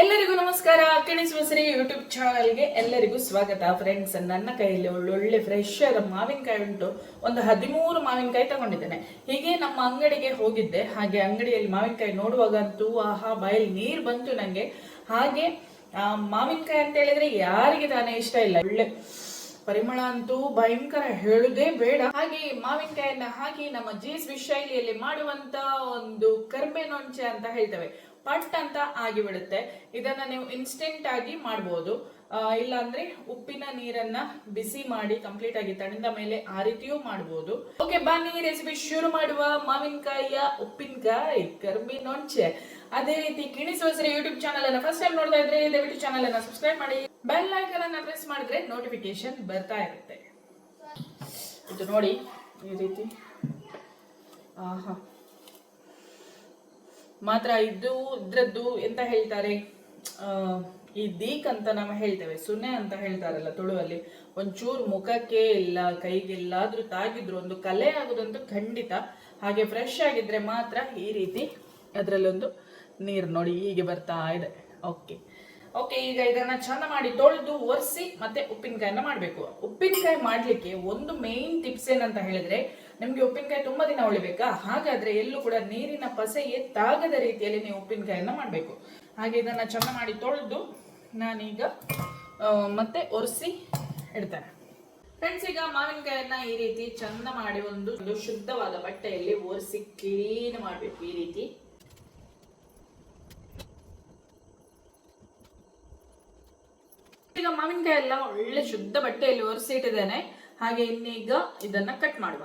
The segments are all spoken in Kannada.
ಎಲ್ಲರಿಗೂ ನಮಸ್ಕಾರ. ಕಿಣಿಸುವಸರಿ ಯೂಟ್ಯೂಬ್ ಚಾನಲ್ಗೆ ಎಲ್ಲರಿಗೂ ಸ್ವಾಗತ. ಫ್ರೆಂಡ್ಸ್ ನನ್ನ ಕೈಯಲ್ಲಿ ಒಳ್ಳೊಳ್ಳೆ ಫ್ರೆಶ್ ಆದ ಮಾವಿನಕಾಯಿ ಉಂಟು. ಒಂದು ಹದಿಮೂರು ಮಾವಿನಕಾಯಿ ತಗೊಂಡಿದ್ದೇನೆ. ಹೀಗೆ ನಮ್ಮ ಅಂಗಡಿಗೆ ಹೋಗಿದ್ದೆ. ಹಾಗೆ ಅಂಗಡಿಯಲ್ಲಿ ಮಾವಿನಕಾಯಿ ನೋಡುವಾಗಂತೂ ಆಹಾ, ಬಾಯಲ್ಲಿ ನೀರು ಬಂತು ನನಗೆ ಹಾಗೆ ಮಾವಿನಕಾಯಿ ಅಂತ ಹೇಳಿದ್ರೆ ಯಾರಿಗೆ ತಾನೇ ಇಷ್ಟ ಇಲ್ಲ. ಒಳ್ಳೆ ಪರಿಮಳ ಅಂತೂ ಭಯಂಕರ. ಹೇಳುದೇ ಬೇಡ. ಹಾಗೆ ಮಾವಿನಕಾಯನ್ನ ಹಾಕಿ ನಮ್ಮ ಜೀಸ್ ಶೈಲಿಯಲ್ಲಿ ಮಾಡುವಂತ ಒಂದು ಕರ್ಬೆ ನೊಂಚೆ ಅಂತ ಹೇಳ್ತೇವೆ. ಪಟ್ ಅಂತ ಆಗಿಬಿಡುತ್ತೆ. ಇದನ್ನ ನೀವು ಇನ್ಸ್ಟೆಂಟ್ ಆಗಿ ಮಾಡ್ಬೋದು. ಇಲ್ಲಾಂದ್ರೆ ಉಪ್ಪಿನ ನೀರನ್ನ ಬಿಸಿ ಮಾಡಿ ಕಂಪ್ಲೀಟ್ ಆಗಿ ತಣಿದ ಮೇಲೆ ಆ ರೀತಿಯೂ ಮಾಡ್ಬೋದು. ಓಕೆ ಬನ್ನಿ ರೆಸಿಪಿ ಶುರು ಮಾಡುವ. ಮಾವಿನಕಾಯಿಯ ಉಪ್ಪಿನಕಾಯಿ ಕರ್ಬಿ ನೊಂಚೆ. ಅದೇ ರೀತಿ ಕಿಣಿಸುವ ಯೂಟ್ಯೂಬ್ ಚಾನಲ್ ಅನ್ನ ಫಸ್ಟ್ ಟೈಮ್ ನೋಡ್ತಾ ಇದ್ರೆ ದಯವಿಟ್ಟು ಚಾನಲ್ ಅನ್ನ ಸಬ್ಸ್ಕ್ರೈಬ್ ಮಾಡಿ. ಬೆಲ್ ಐಕನ್ ಅನ್ನ ಪ್ರೆಸ್ ಮಾಡಿದ್ರೆ ನೋಟಿಫಿಕೇಶನ್ ಬರ್ತಾ ಇರುತ್ತೆ. ಇದು ನೋಡಿ ಈ ರೀತಿ. ಆಹಾ. ಮಾತ್ರ ಇದು, ಇದ್ರದ್ದು ಎಂತ ಹೇಳ್ತಾರೆ? ಈ ದೀಕ್ ಅಂತ ನಾವು ಹೇಳ್ತೇವೆ ಸುನೆ ಅಂತ ಹೇಳ್ತಾರಲ್ಲ ತುಳುವಲ್ಲಿ. ಒಂಚೂರು ಮುಖಕ್ಕೆ ಇಲ್ಲ ಕೈಗೆ ಎಲ್ಲಾದ್ರೂ ತಾಗಿದ್ರು ಒಂದು ಕಲೆ ಆಗೋದಂತೂ ಖಂಡಿತ. ಹಾಗೆ ಫ್ರೆಶ್ ಆಗಿದ್ರೆ ಮಾತ್ರ ಈ ರೀತಿ ಅದರಲ್ಲೊಂದು ನೀರು ನೋಡಿ ಹೀಗೆ ಬರ್ತಾ ಇದೆ. ಓಕೆ ಓಕೆ ಈಗ ಇದನ್ನ ಚಂದ ಮಾಡಿ ತೊಳೆದು ಒರೆಸಿ ಮತ್ತೆ ಉಪ್ಪಿನಕಾಯನ್ನ ಮಾಡಬೇಕು. ಉಪ್ಪಿನಕಾಯಿ ಮಾಡ್ಲಿಕ್ಕೆ ಒಂದು ಮೇನ್ ಟಿಪ್ಸ್ ಏನಂತ ಹೇಳಿದ್ರೆ ನಿಮ್ಗೆ ಉಪ್ಪಿನಕಾಯಿ ತುಂಬಾ ದಿನ ಉಳಿಬೇಕಾ? ಹಾಗಾದ್ರೆ ಎಲ್ಲೂ ಕೂಡ ನೀರಿನ ಪಸೆ ಎತ್ತಾಗದ ರೀತಿಯಲ್ಲಿ ನೀವು ಉಪ್ಪಿನಕಾಯಿಯನ್ನ ಮಾಡಬೇಕು. ಹಾಗೆ ಇದನ್ನ ಚಂದ ಮಾಡಿ ತೊಳೆದು ನಾನೀಗ ಮತ್ತೆ ಒರೆಸಿ ಇಡ್ತೇನೆ. ಫ್ರೆಂಡ್ಸ್ ಈಗ ಮಾವಿನಕಾಯನ್ನ ಈ ರೀತಿ ಚಂದ ಮಾಡಿ ಒಂದು ಒಂದು ಶುದ್ಧವಾದ ಬಟ್ಟೆಯಲ್ಲಿ ಒರೆಸಿ ಕ್ಲೀನ್ ಮಾಡಬೇಕು ಈ ರೀತಿ. ಈಗ ಮಾವಿನಕಾಯಿ ಎಲ್ಲ ಒಳ್ಳೆ ಶುದ್ಧ ಬಟ್ಟೆಯಲ್ಲಿ ಒರೆಸಿ ಇಟ್ಟಿದ್ದೇನೆ. ಹಾಗೆ ಇನ್ನೀಗ ಇದನ್ನ ಕಟ್ ಮಾಡುವ.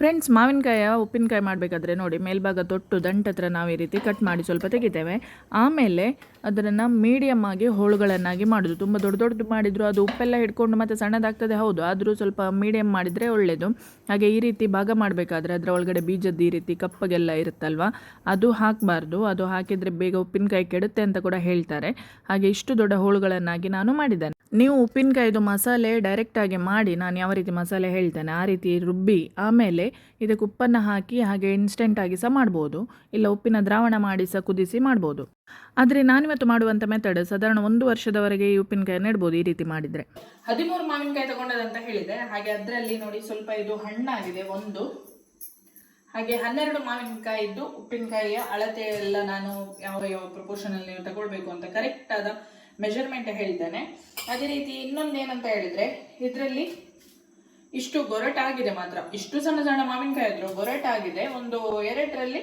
ಫ್ರೆಂಡ್ಸ್ ಮಾವಿನಕಾಯ ಉಪ್ಪಿನಕಾಯಿ ಮಾಡಬೇಕಾದ್ರೆ ನೋಡಿ, ಮೇಲ್ಭಾಗ ತೊಟ್ಟು ದಂಟ ಹತ್ರ ನಾವು ಈ ರೀತಿ ಕಟ್ ಮಾಡಿ ಸ್ವಲ್ಪ ತೆಗಿತೇವೆ. ಆಮೇಲೆ ಅದನ್ನು ಮೀಡಿಯಮ್ ಆಗಿ ಹೋಳುಗಳನ್ನಾಗಿ ಮಾಡೋದು. ತುಂಬ ದೊಡ್ಡ ದೊಡ್ಡದು ಮಾಡಿದ್ರು, ಅದು ಉಪ್ಪೆಲ್ಲ ಹಿಡ್ಕೊಂಡು ಮತ್ತೆ ಸಣ್ಣದಾಗ್ತದೆ, ಹೌದು. ಆದರೂ ಸ್ವಲ್ಪ ಮೀಡಿಯಮ್ ಮಾಡಿದರೆ ಒಳ್ಳೆಯದು ಹಾಗೆ ಈ ರೀತಿ ಭಾಗ ಮಾಡಬೇಕಾದ್ರೆ ಅದರ ಒಳಗಡೆ ಬೀಜದ್ದು ಈ ರೀತಿ ಕಪ್ಪಗೆಲ್ಲ ಇರುತ್ತಲ್ವ? ಅದು ಹಾಕಬಾರ್ದು. ಅದು ಹಾಕಿದರೆ ಬೇಗ ಉಪ್ಪಿನಕಾಯಿ ಕೆಡುತ್ತೆ ಅಂತ ಕೂಡ ಹೇಳ್ತಾರೆ. ಹಾಗೆ ಇಷ್ಟು ದೊಡ್ಡ ಹೋಳುಗಳನ್ನಾಗಿ ನಾನು ಮಾಡಿದ್ದೇನೆ. ನೀವು ಉಪ್ಪಿನಕಾಯಿದು ಮಸಾಲೆ ಡೈರೆಕ್ಟಾಗಿ ಮಾಡಿ, ನಾನು ಯಾವ ರೀತಿ ಮಸಾಲೆ ಹೇಳ್ತೇನೆ, ಆ ರೀತಿ ರುಬ್ಬಿ, ಆಮೇಲೆ ಇದಕ್ಕೆ ಉಪ್ಪನ್ನು ಹಾಕಿ ಹಾಗೆ ಇನ್ಸ್ಟೆಂಟಾಗಿ ಸಹ ಮಾಡ್ಬೋದು. ಇಲ್ಲ ಉಪ್ಪಿನ ದ್ರಾವಣ ಮಾಡಿ ಸಹ ಕುದಿಸಿ ಮಾಡ್ಬೋದು. ಆದರೆ ನಾನಿವತ್ತು ಮಾಡುವಂಥ ಮೆಥಡ್ ಸಾಧಾರಣ ಒಂದು ವರ್ಷದವರೆಗೆ ಈ ಉಪ್ಪಿನಕಾಯಿ ನೆಡ್ಬೋದು ಈ ರೀತಿ ಮಾಡಿದರೆ. ಹದಿಮೂರು ಮಾವಿನಕಾಯಿ ತಗೊಂಡದಂತ ಹೇಳಿದೆ. ಹಾಗೆ ಅದರಲ್ಲಿ ನೋಡಿ ಸ್ವಲ್ಪ ಇದು ಹಣ್ಣಾಗಿದೆ ಒಂದು. ಹಾಗೆ ಹನ್ನೆರಡು ಮಾವಿನಕಾಯಿದ್ದು ಉಪ್ಪಿನಕಾಯಿಯ ಅಳತೆ ಎಲ್ಲ ನಾನು ಯಾವ ಯಾವ ಪ್ರಪೋರ್ಷನ್ ಅಲ್ಲಿ ತಗೊಳ್ಬೇಕು ಅಂತ ಕರೆಕ್ಟ್ ಆದ ಮೆಜರ್ಮೆಂಟ್ ಹೇಳ್ತೇನೆ. ಅದೇ ರೀತಿ ಇನ್ನೊಂದು ಏನಂತ ಹೇಳಿದ್ರೆ, ಇದರಲ್ಲಿ ಇಷ್ಟು ಗೊರಟಾಗಿದೆ ಮಾತ್ರ. ಇಷ್ಟು ಸಣ್ಣ ಸಣ್ಣ ಮಾವಿನಕಾಯಿ ಇದ್ರು ಗೊರಟಾಗಿದೆ ಒಂದು ಎರಡರಲ್ಲಿ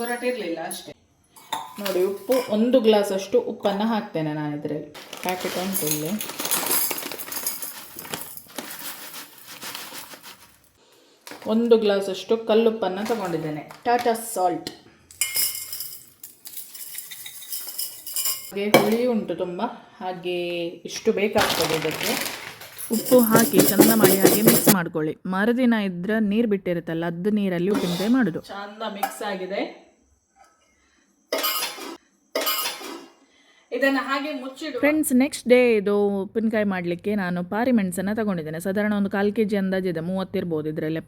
ಗೊರಟಿರಲಿಲ್ಲ ಅಷ್ಟೇ. ನೋಡಿ, ಉಪ್ಪು, ಒಂದು ಗ್ಲಾಸ್ ಅಷ್ಟು ಉಪ್ಪನ್ನು ಹಾಕ್ತೇನೆ ನಾನು ಇದರಲ್ಲಿ. ಪ್ಯಾಕೆಟ್ ಉಂಟು ಇಲ್ಲಿ ಒಂದು ಗ್ಲಾಸ್ ಅಷ್ಟು ಕಲ್ಲುಪ್ಪನ್ನು ತಗೊಂಡಿದ್ದೇನೆ. ಟಾಟಾ ಸಾಲ್ಟ್ ಹಾಗೆ ಹುಳಿ ಉಂಟು ತುಂಬ ಹಾಗೆ ಇಷ್ಟು ಬೇಕಾಗ್ತದೆ ಇದಕ್ಕೆ. ಉಪ್ಪು ಹಾಕಿ ಚಂದ ಮಾಡಿ ಹಾಗೆ ಮಿಕ್ಸ್ ಮಾಡ್ಕೊಳ್ಳಿ. ಮರುದಿನ ಇದ್ರೆ ನೀರು ಬಿಟ್ಟಿರುತ್ತಲ್ಲ ಅದ್ ನೀರಲ್ಲಿ ಉಪ್ಪಿನಕಾಯಿ ಮಾಡೋದು. ಚಂದ ಮಿಕ್ಸ್ ಆಗಿದೆ. ಇದನ್ನ ಹಾಗೆ ಮುಚ್ಚಿಡು ಫ್ರೆಂಡ್ಸ್ ನೆಕ್ಸ್ಟ್ ಡೇ ಇದು ಉಪ್ಪಿನಕಾಯಿ ಮಾಡಲಿಕ್ಕೆ ನಾನು ಪಾರಿ ಮೆಣಸನ್ನು ತಗೊಂಡಿದ್ದೇನೆ. ಸಾಧಾರಣ ಒಂದು ಕಾಲು ಕೆ ಜಿ ಅಂದಾಜಿದೆ ಮೂವತ್ತಿರ್ಬೋದು ಇದರಲ್ಲಿ.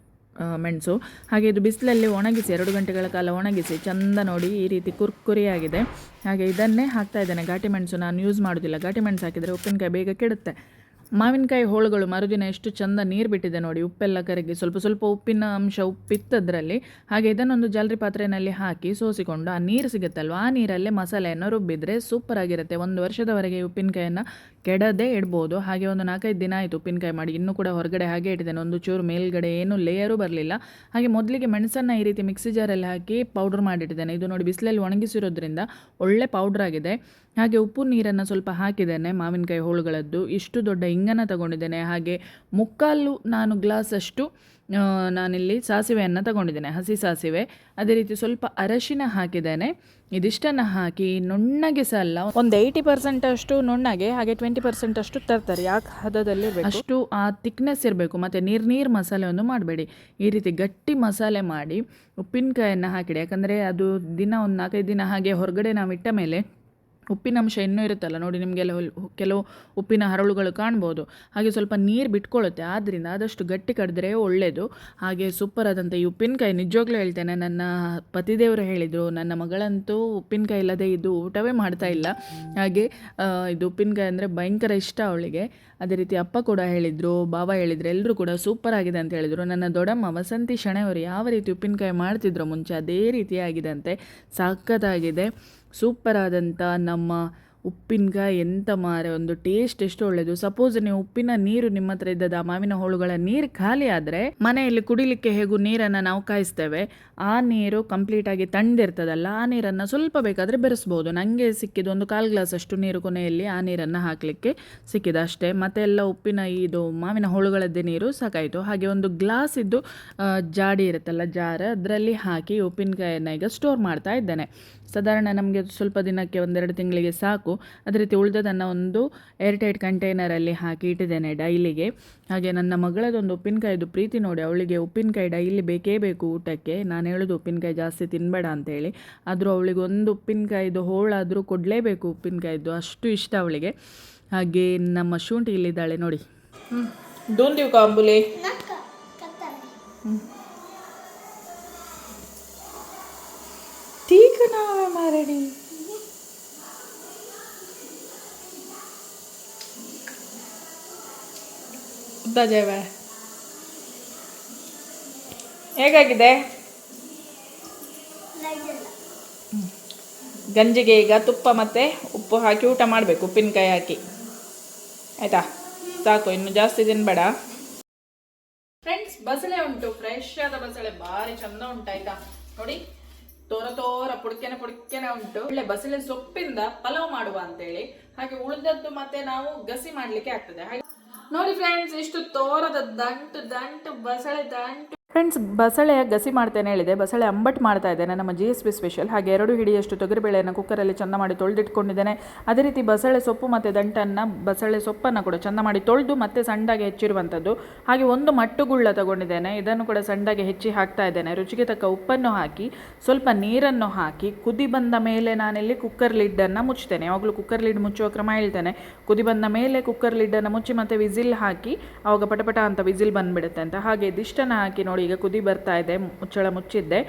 ಮೆಣಸು. ಹಾಗೆ ಇದು ಬಿಸಿಲಲ್ಲಿ ಒಣಗಿಸಿ, ಎರಡು ಗಂಟೆಗಳ ಕಾಲ ಒಣಗಿಸಿ, ಚಂದ ನೋಡಿ ಈ ರೀತಿ ಕುರ್ಕುರಿಯಾಗಿದೆ. ಹಾಗೆ ಇದನ್ನೇ ಹಾಕ್ತಾ ಇದ್ದೇನೆ. ಘಾಟಿ ಮೆಣಸು ನಾನು ಯೂಸ್ ಮಾಡೋದಿಲ್ಲ. ಘಾಟಿ ಮೆಣಸು ಹಾಕಿದರೆ ಉಪ್ಪಿನಕಾಯಿ ಬೇಗ ಕೆಡುತ್ತೆ. ಮಾವಿನಕಾಯಿ ಹೋಳುಗಳು ಮರುದಿನ ಎಷ್ಟು ಚಂದ ನೀರು ಬಿಟ್ಟಿದೆ ನೋಡಿ, ಉಪ್ಪೆಲ್ಲ ಕರಗಿ ಸ್ವಲ್ಪ ಸ್ವಲ್ಪ ಉಪ್ಪಿನ ಅಂಶ ಉಪ್ಪಿತ್ತದ್ರಲ್ಲಿ ಹಾಗೆ ಇದನ್ನೊಂದು ಜಾಲರಿ ಪಾತ್ರೆಯಲ್ಲಿ ಹಾಕಿ ಸೋಸಿಕೊಂಡು ಆ ನೀರು ಸಿಗುತ್ತಲ್ವ, ಆ ನೀರಲ್ಲೇ ಮಸಾಲೆಯನ್ನು ರುಬ್ಬಿದ್ರೆ ಸೂಪರ್ ಆಗಿರುತ್ತೆ. ಒಂದು ವರ್ಷದವರೆಗೆ ಉಪ್ಪಿನಕಾಯನ್ನು ಕೆಡದೆ ಇಡ್ಬೋದು. ಹಾಗೆ ಒಂದು ನಾಲ್ಕೈದು ದಿನ ಆಯಿತು ಉಪ್ಪಿನಕಾಯಿ ಮಾಡಿ, ಇನ್ನೂ ಕೂಡ ಹೊರಗಡೆ ಹಾಗೆ ಇಟ್ಟಿದ್ದೇನೆ. ಒಂದು ಚೂರು ಮೇಲ್ಗಡೆ ಏನು ಲೇಯರು ಬರಲಿಲ್ಲ. ಹಾಗೆ ಮೊದಲಿಗೆ ಮೆಣಸನ್ನು ಈ ರೀತಿ ಮಿಕ್ಸಿ ಜಾರಲ್ಲಿ ಹಾಕಿ ಪೌಡರ್ ಮಾಡಿಟ್ಟಿದ್ದೇನೆ. ಇದು ನೋಡಿ ಬಿಸಿಲಲ್ಲಿ ಒಣಗಿಸಿರೋದ್ರಿಂದ ಒಳ್ಳೆ ಪೌಡ್ರ್ ಆಗಿದೆ. ಹಾಗೆ ಉಪ್ಪು ನೀರನ್ನು ಸ್ವಲ್ಪ ಹಾಕಿದ್ದೇನೆ ಮಾವಿನಕಾಯಿ ಹೋಳುಗಳದ್ದು. ಇಷ್ಟು ದೊಡ್ಡ ಇಂಗನ ತಗೊಂಡಿದ್ದೇನೆ. ಹಾಗೆ ಮುಕ್ಕಾಲು ನಾನು ಗ್ಲಾಸಷ್ಟು ನಾನಿಲ್ಲಿ ಸಾಸಿವೆಯನ್ನು ತಗೊಂಡಿದ್ದೇನೆ, ಹಸಿ ಸಾಸಿವೆ. ಅದೇ ರೀತಿ ಸ್ವಲ್ಪ ಅರಶಿನ ಹಾಕಿದ್ದೇನೆ. ಇದಿಷ್ಟನ್ನು ಹಾಕಿ ನುಣ್ಣಗೆ ಅಲ್ಲ ಒಂದು ಏಯ್ಟಿ ಪರ್ಸೆಂಟ್ ಅಷ್ಟು ನುಣ್ಣಗೆ, ಹಾಗೆ ಟ್ವೆಂಟಿ ಪರ್ಸೆಂಟ್ ಅಷ್ಟು ತರ್ತಾರೆ. ಯಾಕೆ ಹದದಲ್ಲಿ ಅಷ್ಟು ಆ ತಿಕ್ನೆಸ್ ಇರಬೇಕು. ಮತ್ತು ನೀರು ನೀರು ಮಸಾಲೆ ಒಂದು ಮಾಡಬೇಡಿ. ಈ ರೀತಿ ಗಟ್ಟಿ ಮಸಾಲೆ ಮಾಡಿ ಉಪ್ಪಿನಕಾಯನ್ನು ಹಾಕಿಡಿ. ಯಾಕಂದರೆ ಅದು ದಿನ ಒಂದು ನಾಲ್ಕೈದು ದಿನ ಹಾಗೆ ಹೊರಗಡೆ ನಾವು ಇಟ್ಟ ಮೇಲೆ ಉಪ್ಪಿನಂಶ ಇನ್ನೂ ಇರುತ್ತಲ್ಲ, ನೋಡಿ ನಿಮಗೆಲ್ಲ ಕೆಲವು ಉಪ್ಪಿನ ಹರಳುಗಳು ಕಾಣ್ಬೋದು. ಹಾಗೆ ಸ್ವಲ್ಪ ನೀರು ಬಿಟ್ಕೊಳ್ಳುತ್ತೆ ಆದ್ದರಿಂದ ಆದಷ್ಟು ಗಟ್ಟಿ ಕಡಿದ್ರೆ ಒಳ್ಳೆಯದು ಹಾಗೆ ಸೂಪರ್ ಆದಂಥ ಈ ಉಪ್ಪಿನಕಾಯಿ, ನಿಜವಾಗ್ಲೂ ಹೇಳ್ತೇನೆ, ನನ್ನ ಪತಿದೇವರು ಹೇಳಿದರು, ನನ್ನ ಮಗಳಂತೂ ಉಪ್ಪಿನಕಾಯಿ ಇಲ್ಲದೆ ಇದು ಊಟವೇ ಮಾಡ್ತಾ ಇಲ್ಲ. ಹಾಗೆ ಇದು ಉಪ್ಪಿನಕಾಯಿ ಅಂದರೆ ಭಯಂಕರ ಇಷ್ಟ ಅವಳಿಗೆ. ಅದೇ ರೀತಿ ಅಪ್ಪ ಕೂಡ ಹೇಳಿದರು ಬಾಬಾ ಹೇಳಿದರು ಎಲ್ಲರೂ ಕೂಡ ಸೂಪರ್ ಆಗಿದೆ ಅಂತ ಹೇಳಿದರು. ನನ್ನ ದೊಡ್ಡಮ್ಮ ವಸಂತಿ ಶಣೆಯವರು ಯಾವ ರೀತಿ ಉಪ್ಪಿನಕಾಯಿ ಮಾಡ್ತಿದ್ರು ಮುಂಚೆ, ಅದೇ ರೀತಿಯಾಗಿದೆ ಅಂತೆ, ಸಖತ್ತಾಗಿದೆ. ಸೂಪರ್ ಆದಂಥ ನಮ್ಮ ಉಪ್ಪಿನಕಾಯಿ ಎಂತ ಮಾರೆ, ಒಂದು ಟೇಸ್ಟ್ ಎಷ್ಟು ಒಳ್ಳೆಯದು ಸಪೋಸ್ ನೀವು ಉಪ್ಪಿನ ನೀರು ನಿಮ್ಮ ಹತ್ರ ಇದ್ದದ ಮಾವಿನ ಹೋಳುಗಳ ನೀರು ಖಾಲಿ ಆದರೆ ಮನೆಯಲ್ಲಿ ಕುಡಿಲಿಕ್ಕೆ ಹೇಗೂ ನೀರನ್ನು ನಾವು ಕಾಯಿಸ್ತೇವೆ, ಆ ನೀರು ಕಂಪ್ಲೀಟ್ ಆಗಿ ತಣ್ಣದಿರ್ತದಲ್ಲ ಆ ನೀರನ್ನು ಸ್ವಲ್ಪ ಬೇಕಾದರೆ ಬೆರೆಸ್ಬೋದು. ನನಗೆ ಸಿಕ್ಕಿದ್ದು ಒಂದು ಕಾಲು ಗ್ಲಾಸ್ ಅಷ್ಟು ನೀರು ಕೊನೆಯಲ್ಲಿ ಆ ನೀರನ್ನು ಹಾಕಲಿಕ್ಕೆ ಸಿಕ್ಕಿದೆ ಅಷ್ಟೇ. ಮತ್ತೆ ಎಲ್ಲ ಉಪ್ಪಿನ ಇದು ಮಾವಿನ ಹೋಳುಗಳದ್ದೇ ನೀರು ಸಾಕಾಯಿತು. ಹಾಗೆ ಒಂದು ಗ್ಲಾಸ್ ಇದ್ದು ಜಾಡಿ ಇರುತ್ತಲ್ಲ ಜಾರ, ಅದರಲ್ಲಿ ಹಾಕಿ ಉಪ್ಪಿನಕಾಯನ್ನು ಈಗ ಸ್ಟೋರ್ ಮಾಡ್ತಾ ಇದ್ದೇನೆ. ಸಾಧಾರಣ ನಮಗೆ ಸ್ವಲ್ಪ ದಿನಕ್ಕೆ ಒಂದೆರಡು ತಿಂಗಳಿಗೆ ಸಾಕು. ಅದೇ ರೀತಿ ಉಳಿದದನ್ನು ಒಂದು ಏರ್ಟೈಟ್ ಕಂಟೈನರಲ್ಲಿ ಹಾಕಿ ಇಟ್ಟಿದ್ದೇನೆ ಡೈಲಿಗೆ. ಹಾಗೆ ನನ್ನ ಮಗಳದೊಂದು ಉಪ್ಪಿನಕಾಯಿದು ಪ್ರೀತಿ ನೋಡಿ ಅವಳಿಗೆ ಉಪ್ಪಿನಕಾಯಿ ಡೈಲಿ ಬೇಕೇ ಬೇಕು ಊಟಕ್ಕೆ. ನಾನು ಹೇಳೋದು ಉಪ್ಪಿನಕಾಯಿ ಜಾಸ್ತಿ ತಿನ್ನಬೇಡ ಅಂತೇಳಿ. ಆದರೂ ಅವಳಿಗೆ ಒಂದು ಉಪ್ಪಿನಕಾಯಿದು ಹೋಳಾದರೂ ಕೊಡಲೇಬೇಕು ಉಪ್ಪಿನಕಾಯಿದು. ಅಷ್ಟು ಇಷ್ಟ ಅವಳಿಗೆ. ಹಾಗೆ ನಮ್ಮ ಶುಂಠಿ ಇಲ್ಲಿದ್ದಾಳೆ ನೋಡಿ. ಹ್ಞೂ ದೇವ್ ಕಾಂಬುಲಿ. ಹ್ಞೂ ನಾವ ಮಾರಡಿ ಹೇಗಾಗಿದೆ? ಗಂಜಿಗೆ ಈಗ ತುಪ್ಪ ಮತ್ತೆ ಉಪ್ಪು ಹಾಕಿ ಊಟ ಮಾಡಬೇಕು, ಉಪ್ಪಿನಕಾಯಿ ಹಾಕಿ. ಆಯ್ತಾ? ಸಾಕು, ಇನ್ನು ಜಾಸ್ತಿ ತಿನ್ಬೇಡ ಫ್ರೆಂಡ್ಸ್ ಬಸಳೆ ಉಂಟು. ಫ್ರೆಶ್ ಆದ ಬಸಳೆ. ಭಾರಿ ಚಂದ ಉಂಟಾಯ್ತಾ ನೋಡಿ. ತೋರ ತೋರ ಪುಡ್ಕೆನೆ ಪುಡ್ಕೆನೆ ಉಂಟು. ಒಳ್ಳೆ ಬಸಳೆ ಸೊಪ್ಪಿಂದ ಪಲಾವ್ ಮಾಡುವ ಅಂತ ಹೇಳಿ ಹಾಗೆ ಉಳಿದದ್ದು ಮತ್ತೆ ನಾವು ಗಸಿ ಮಾಡ್ಲಿಕ್ಕೆ ಆಗ್ತದೆ. ಹಾಗೆ ನೋಡಿ ಫ್ರೆಂಡ್ಸ್ ಇಷ್ಟು ತೋರದ ದಂಟು ದಂಟು, ಬಸಳೆ ದಂಟು ಫ್ರೆಂಡ್ಸ್ ಬಸಳೆ ಗಸಿ ಮಾಡ್ತೇನೆ ಹೇಳಿದೆ. ಬಸಳೆ ಅಂಬಟ್ ಮಾಡ್ತಾ ಇದ್ದೇನೆ. ನಮ್ಮ ಜಿ ಎಸ್ ಬಿ ಸ್ಪೆಷಲ್ ಹಾಗೆ ಎರಡು ಹಿಡಿಯಷ್ಟು ತೊಗರಿಬೇಳೆಯನ್ನು ಕುಕ್ಕರಲ್ಲಿ ಚೆಂದ ಮಾಡಿ ತೊಳೆದಿಟ್ಕೊಂಡಿದ್ದೇನೆ. ಅದೇ ರೀತಿ ಬಸಳೆ ಸೊಪ್ಪು ಮತ್ತು ದಂಟನ್ನು, ಬಸಳೆ ಸೊಪ್ಪನ್ನು ಕೂಡ ಚೆಂದ ಮಾಡಿ ತೊಳೆದು ಮತ್ತೆ ಸಣ್ಣಗೆ ಹೆಚ್ಚಿರುವಂಥದ್ದು. ಹಾಗೆ ಒಂದು ಮಟ್ಟುಗುಳ್ಳ ತಗೊಂಡಿದ್ದೇನೆ. ಇದನ್ನು ಕೂಡ ಸಣ್ಣಗೆ ಹೆಚ್ಚಿ ಹಾಕ್ತಾ ಇದ್ದೇನೆ. ರುಚಿಗೆ ತಕ್ಕ ಉಪ್ಪನ್ನು ಹಾಕಿ, ಸ್ವಲ್ಪ ನೀರನ್ನು ಹಾಕಿ, ಕುದಿ ಬಂದ ಮೇಲೆ ನಾನಿಲ್ಲಿ ಕುಕ್ಕರ್ ಲಿಡ್ಡನ್ನು ಮುಚ್ಚುತ್ತೇನೆ. ಯಾವಾಗಲೂ ಕುಕ್ಕರ್ ಲಿಡ್ ಮುಚ್ಚುವ ಕ್ರಮ ಹೇಳ್ತೇನೆ. ಕುದಿ ಬಂದ ಮೇಲೆ ಕುಕ್ಕರ್ ಲಿಡ್ಡನ್ನು ಮುಚ್ಚಿ ಮತ್ತೆ ವಿಸಿಲ್ ಹಾಕಿ ಆವಾಗ ಪಟಪಟ ಅಂತ ವಿಸಿಲ್ ಬಂದ್ಬಿಡುತ್ತೆ ಅಂತ. ಹಾಗೆ ಇದಿಷ್ಟನ್ನು ಹಾಕಿ ನೋಡಿ ಈಗ ಕುದಿ ಬರ್ತಾ ಇದೆ ಮುಚ್ಚಳ ಮುಚ್ಚಿದ್ದೆ.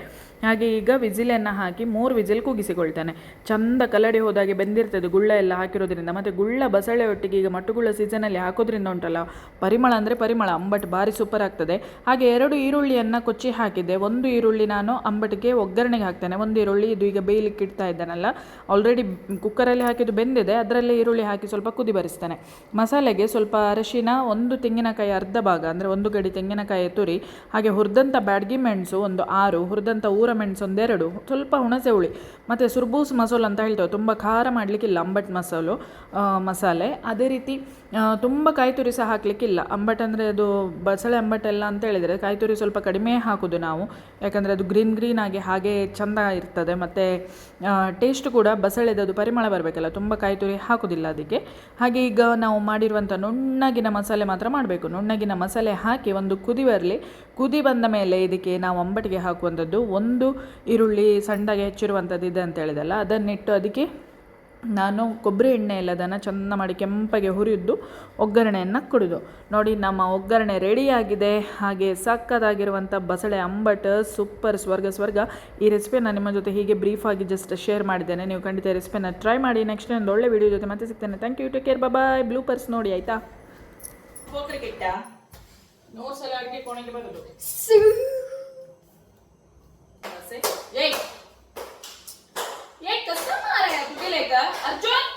ಹಾಗೆ ಈಗ ವಿಸಿಲನ್ನು ಹಾಕಿ ಮೂರು ವಿಜಿಲ್ ಕೂಗಿಸಿಕೊಳ್ತಾನೆ ಚಂದ ಕಲಡಿ ಹೋದಾಗೆ ಬೆಂದಿರ್ತದೆ ಗುಳ್ಳ ಎಲ್ಲ ಹಾಕಿರೋದ್ರಿಂದ. ಮತ್ತು ಗುಳ್ಳ ಬಸಳೆ ಒಟ್ಟಿಗೆ ಈಗ ಮಟ್ಟುಗುಳ್ಳ ಸೀಸನಲ್ಲಿ ಹಾಕೋದ್ರಿಂದ ಉಂಟಲ್ಲ, ಪರಿಮಳ ಅಂದರೆ ಪರಿಮಳ, ಅಂಬಟ್ ಭಾರಿ ಸೂಪರ್ ಆಗ್ತದೆ. ಹಾಗೆ ಎರಡು ಈರುಳ್ಳಿಯನ್ನು ಕೊಚ್ಚಿ ಹಾಕಿದ್ದೆ. ಒಂದು ಈರುಳ್ಳಿ ನಾನು ಅಂಬಟಿಗೆ ಒಗ್ಗರಣೆಗೆ ಹಾಕ್ತೇನೆ. ಒಂದು ಈರುಳ್ಳಿ ಇದು ಈಗ ಬೇಯಲಿಕ್ಕೆ ಇಡ್ತಾ ಇದ್ದಾನಲ್ಲ ಆಲ್ರೆಡಿ ಕುಕ್ಕರಲ್ಲಿ ಹಾಕಿದ್ದು ಬೆಂದಿದೆ. ಅದರಲ್ಲೇ ಈರುಳ್ಳಿ ಹಾಕಿ ಸ್ವಲ್ಪ ಕುದಿ ಬರಿಸ್ತಾನೆ. ಮಸಾಲೆಗೆ ಸ್ವಲ್ಪ ಅರಶಿನ, ಒಂದು ತೆಂಗಿನಕಾಯಿ ಅರ್ಧ ಭಾಗ, ಅಂದರೆ ಒಂದು ಗಡಿ ತೆಂಗಿನಕಾಯಿ ತುರಿ, ಹಾಗೆ ಹುರಿದಂಥ ಬ್ಯಾಡ್ಗಿ ಮೆಣಸು ಒಂದು ಆರು ಹುರಿದಂಥ ಊರ ಮೆಣಸು ಒಂದೆರಡು, ಸ್ವಲ್ಪ ಹುಣಸೆ ಹುಳಿ, ಮತ್ತು ಸುರ್ಬೂಸ್ ಮಸಾಲ ಅಂತ ಹೇಳ್ತೇವೆ, ತುಂಬ ಖಾರ ಮಾಡಲಿಕ್ಕಿಲ್ಲ ಅಂಬಟ್ ಮಸಾಲು ಮಸಾಲೆ. ಅದೇ ರೀತಿ ತುಂಬ ಕಾಯಿ ತುರಿ ಸಹ ಹಾಕಲಿಕ್ಕಿಲ್ಲ. ಅಂಬಟ್ ಅಂದರೆ ಅದು ಬಸಳೆ ಅಂಬಟೆಲ್ಲ ಅಂತ ಹೇಳಿದರೆ ಕಾಯಿ ತುರಿ ಸ್ವಲ್ಪ ಕಡಿಮೆ ಹಾಕೋದು ನಾವು. ಯಾಕಂದರೆ ಅದು ಗ್ರೀನ್ ಗ್ರೀನ್ ಆಗಿ ಹಾಗೆ ಚೆಂದ ಇರ್ತದೆ. ಮತ್ತು ಟೇಸ್ಟ್ ಕೂಡ ಬಸಳೆದದು ಪರಿಮಳ ಬರಬೇಕಲ್ಲ, ತುಂಬ ಕಾಯಿ ತುರಿ ಹಾಕೋದಿಲ್ಲ ಅದಕ್ಕೆ. ಹಾಗೆ ಈಗ ನಾವು ಮಾಡಿರುವಂಥ ನುಣ್ಣಗಿನ ಮಸಾಲೆ ಮಾತ್ರ ಮಾಡಬೇಕು. ನುಣ್ಣಗಿನ ಮಸಾಲೆ ಹಾಕಿ ಒಂದು ಕುದಿ ಬರಲಿ. ಕುದಿ ಬಂದ ಮೇಲೆ ಇದಕ್ಕೆ ನಾವು ಅಂಬಟಿಗೆ ಹಾಕುವಂಥದ್ದು ಒಂದು ಈರುಳ್ಳಿ ಸಣ್ಣಗೆ ಹೆಚ್ಚಿರುವಂಥದ್ದು ಇದೆ ಅಂತ ಹೇಳಿದಲ್ಲ, ಅದನ್ನಿಟ್ಟು ಅದಕ್ಕೆ ನಾನು ಕೊಬ್ಬರಿ ಎಣ್ಣೆ ಎಲ್ಲ ಅದನ್ನು ಚೆಂದ ಮಾಡಿ ಕೆಂಪಗೆ ಹುರಿದು ಒಗ್ಗರಣೆಯನ್ನು ಕುಡಿದು. ನೋಡಿ ನಮ್ಮ ಒಗ್ಗರಣೆ ರೆಡಿಯಾಗಿದೆ ಹಾಗೆ ಸಕ್ಕತ್ತಾಗಿರುವಂಥ ಬಸಳೆ ಅಂಬಟ್ ಸೂಪರ್ ಸ್ವರ್ಗ ಸ್ವರ್ಗ. ಈ ರೆಸಿಪಿಯನ್ನು ನಿಮ್ಮ ಜೊತೆ ಹೀಗೆ ಬ್ರೀಫಾಗಿ ಜಸ್ಟ್ ಶೇರ್ ಮಾಡಿದ್ದೇನೆ. ನೀವು ಖಂಡಿತ ರೆಸಿಪಿನ ಟ್ರೈ ಮಾಡಿ. ನೆಕ್ಸ್ಟ್ ಒಂದು ಒಳ್ಳೆ ವಿಡಿಯೋ ಜೊತೆ ಮತ್ತೆ ಸಿಗ್ತೇನೆ. Thank you take care bye blue purse ನೋಡಿ ಆಯಿತಾ? ಬಸ್ಸೆ? ಏಯ್. है तुझे लेकर? अर्जुन?